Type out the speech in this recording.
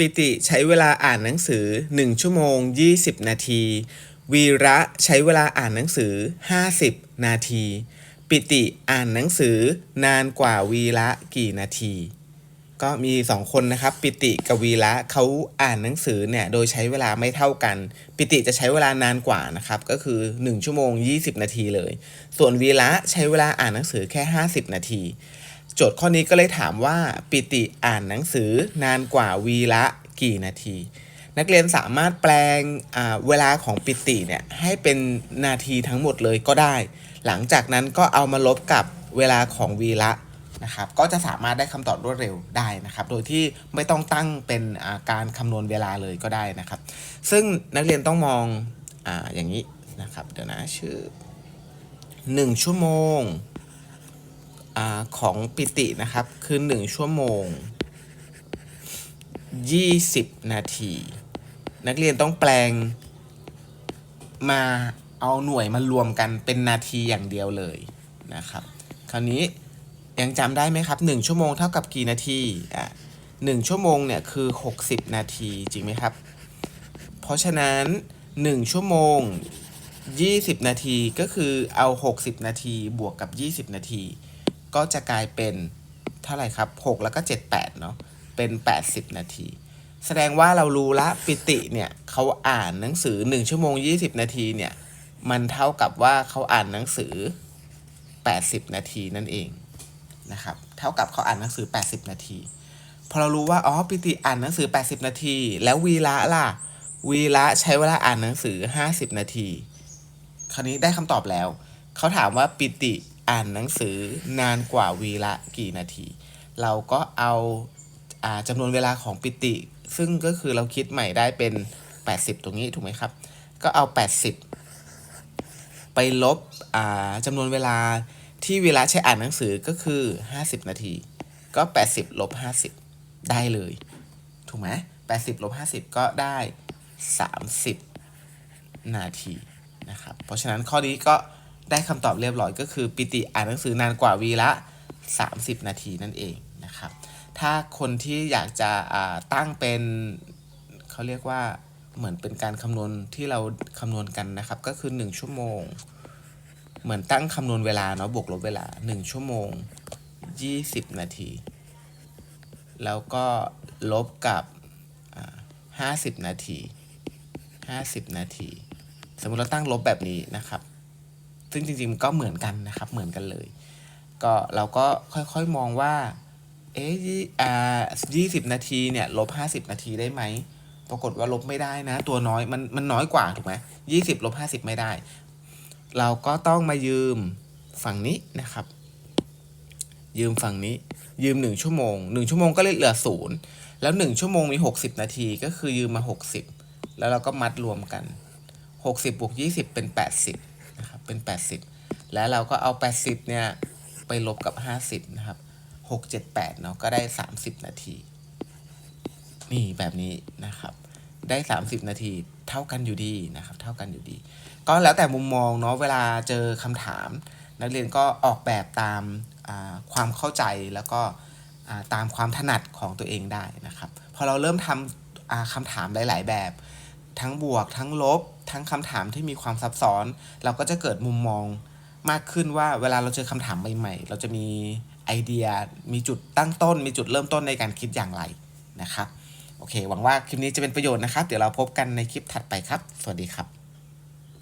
ปิติใช้เวลาอ่านหนังสือ 1 ชั่วโมง 20 นาที วีระใช้เวลาอ่านหนังสือ 50 นาที ปิติอ่านหนังสือนานกว่าวีระกี่นาที ก็มี 2 คนนะครับ ปิติกับวีระเขาอ่านหนังสือเนี่ยโดยใช้เวลาไม่เท่ากัน ปิติจะใช้เวลานานกว่านะครับก็คือ 1 ชั่วโมง 20 นาทีเลย ส่วนวีระใช้เวลาอ่านหนังสือแค่ 50 นาที โจทย์ข้อนี้ก็เลยถามว่าปิติอ่านหนังสือนานกว่าวีระกี่นาที นักเรียนสามารถแปลงเวลาของปิติเนี่ยให้เป็นนาทีทั้งหมดเลยก็ได้ หลังจากนั้นก็เอามาลบกับเวลาของวีระนะครับก็จะสามารถได้คำตอบรวดเร็วได้นะครับ โดยที่ไม่ต้องตั้งเป็นาการคำนวณเวลาเลยก็ได้นะครับ ซึ่งนักเรียนต้องมองออย่างนี้นะครับ เดี๋ยวนะชื่อ 1 ชั่วโมง อของปิตินะครับ คือ 1 ชั่วโมง 20 นาที นักเรียนต้องแปลงมาเอาหน่วยมารวมกันเป็นนาทีอย่างเดียวเลยนะครับ คราวนี้ยังจำได้ไหมครับ 1 ชั่วโมงเท่ากับกี่นาทีอะหนึ่งชั่วโมงเนี่ยคือ 60 นาทีจริงไหมครับ เพราะฉะนั้น 1 ชั่วโมง 20 นาทีก็คือเอา 60 นาทีบวกกับ 20 นาที ก็จะกลายเป็นเท่าไหร่ครับ 6 แล้วก็ 7 8 เนาะเป็น 80 นาที แสดงว่าเรารู้ละปิติเนี่ยเขาอ่านหนังสือ 1 ชั่วโมง 20 นาทีเนี่ยมันเท่ากับว่าเขาอ่านหนังสือ 80 นาทีนั่นเองนะครับเท่ากับเขาอ่านหนังสือ 80 นาที พอเรารู้ว่าอ๋อปิติอ่านหนังสือ 80 นาที แล้ววีระล่ะวีระใช้เวลาอ่านหนังสือ 50 นาที คราวนี้ได้คำตอบแล้ว เขาถามว่าปิติ อ่านหนังสือนานกว่าวีระกี่นาที เราก็เอาอาจำนวนเวลาของปิติ ซึ่งก็คือเราคิดใหม่ได้เป็น 80 ตรงนี้ถูกไหมครับ ก็เอา 80 ไปลบจำนวนเวลาที่เวีระใช้อ่านหนังสือก็คือ 50 นาที ก็ 80ลบ50 ได้เลย ถูกไหม80ลบ50 ก็ได้ 30 นาทีนะครับ เพราะฉะนั้นข้อนี้ก็ ได้คำตอบเรียบร้อยก็คือ ปิติอ่านหนังสือนานกว่าวีละ 30 นาทีนั่นเองนะครับ ถ้าคนที่อยากจะตั้งเป็นเขาเรียกว่าเหมือนเป็นการคำนวณที่เราคำนวณกันนะครับ ก็คือ 1 ชั่วโมง เหมือนตั้งคำนวณเวลาเนาะบวกลบเวลา 1 ชั่วโมง 20 นาที แล้วก็ลบกับอ่า50 นาที 50 นาที สมมติเราตั้งลบแบบนี้นะครับ ซึ่งจริงๆก็เหมือนกันนะครับ เหมือนกันเลย ก็เราก็ค่อยๆมองว่า เอ๊ะยี่อ่ายี่สิบนาทีเนี่ยลบห้าสิบนาทีได้ไหม ปรากฏว่าลบไม่ได้นะ ตัวน้อยมันมันน้อยกว่าถูกไหมยี่สิบลบห้าสิบไม่ได้ เราก็ต้องมายืมฝั่งนี้นะครับ ยืมฝั่งนี้ ยืมหนึ่งชั่วโมงหนึ่งชั่วโมงก็เลยเหลือศูนย์แล้วหนึ่งชั่วโมงมีหกสิบนาทีก็คือยืมมาหกสิบแล้วเราก็มัดรวมกันหกสิบบวกยี่สิบเป็นแปดสิบ นะครับเป็นแปดสิบแล้วเราก็เอาแปดสิบเนี่ย ไปลบกับห้าสิบนะครับหกเจ็ดแปดเนาะก็ได้สามสิบนาที นี่แบบนี้นะครับ ได้สามสิบนาทีเท่ากันอยู่ดีนะครับ เท่ากันอยู่ดี ก็แล้วแต่มุมมองเนาะเวลาเจอคำถาม นักเรียนก็ออกแบบตามาความเข้าใจแล้วก็ตามความถนัดของตัวเองได้นะครับ พอเราเริ่มทำคำถามหลาย ๆ แบบ ทั้งบวกทั้งลบ ทั้งคำถามที่มีความซับซ้อน เราก็จะเกิดมุมมองมากขึ้นว่าเวลาเราเจอคำถามใหม่ๆ เราจะมีไอเดีย มีจุดตั้งต้น มีจุดเริ่มต้นในการคิดอย่างไรนะครับ โอเค หวังว่าคลิปนี้จะเป็นประโยชน์นะครับ เดี๋ยวเราพบกันในคลิปถัดไปครับ สวัสดีครับ